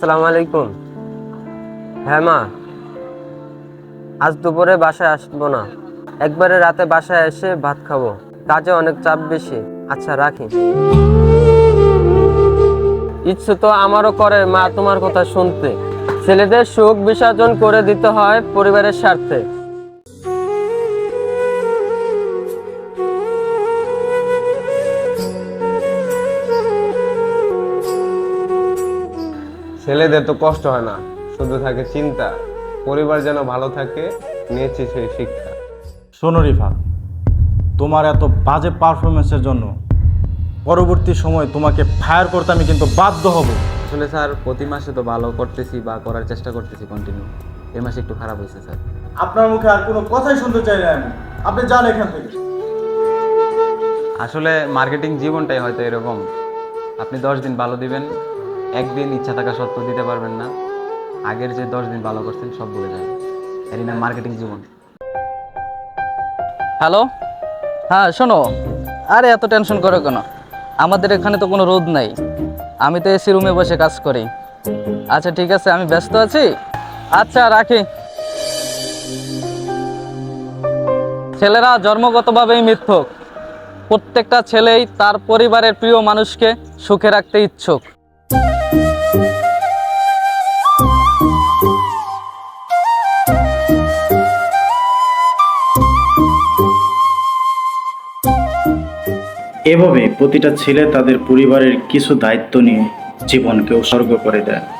আসসালামু আলাইকুম। হ্যাঁ মা, আজ দুপুরে বাসায় আসব না। একবারে রাতে বাসায় এসে ভাত খাব। কাজে অনেক চাপ বেশি। আচ্ছা রাখি। ইচ্ছে তো আমারও করে, মা, তোমার কথা শুনতে। ছেলেদের সুখ বিসর্জন করে দিতে হয় পরিবারের স্বার্থে। ছেলেদের তো কষ্ট হয় না শুধু থাকে চিন্তা। পরিবার যেন ভালো থাকে নিয়েছি সেই শিক্ষা। শোনো রিফা তোমার এত বাজে পারফরমেন্সের জন্য পরবর্তী সময় তোমাকে ফায়ার করতে আমি কিন্তু বাধ্য হব। আসলে স্যার প্রতি মাসে তো ভালো করতেছি বা করার চেষ্টা করতেছি কন্টিনিউ এই মাসে একটু খারাপ হয়েছে স্যার। আপনার মুখে আর কোনো কথাই শুনতে চাই না আমি। আপনি যান এখান থেকে। আসলে মার্কেটিং জীবনটাই হয়তো এরকম। আপনি দশ দিন ভালো দিবেন একদিন ইচ্ছা থাকা সত্ত্বেও দিতে পারবেন না। আগের যে দশ দিন ভালো করছেন, সব ভুলে যাবেন। এরই নাম মার্কেটিং জীবন। হ্যালো হ্যাঁ শোনো। আরে, এত টেনশন করো কেন? আমাদের এখানে তো কোনো রোদ নাই। আমি তো এসি রুমে বসে কাজ করি। আচ্ছা ঠিক আছে, আমি ব্যস্ত আছি? আচ্ছা রাখি। ছেলেরা জন্মগতভাবেই মিথ্যক। প্রত্যেকটা ছেলেই তার পরিবারের প্রিয় মানুষকে সুখে রাখতে ইচ্ছুক। এভাবে প্রতিটা ছেলে তাদের পরিবারের কিছু দায়িত্ব নিয়ে জীবনকে উৎসর্গ করে দেয়।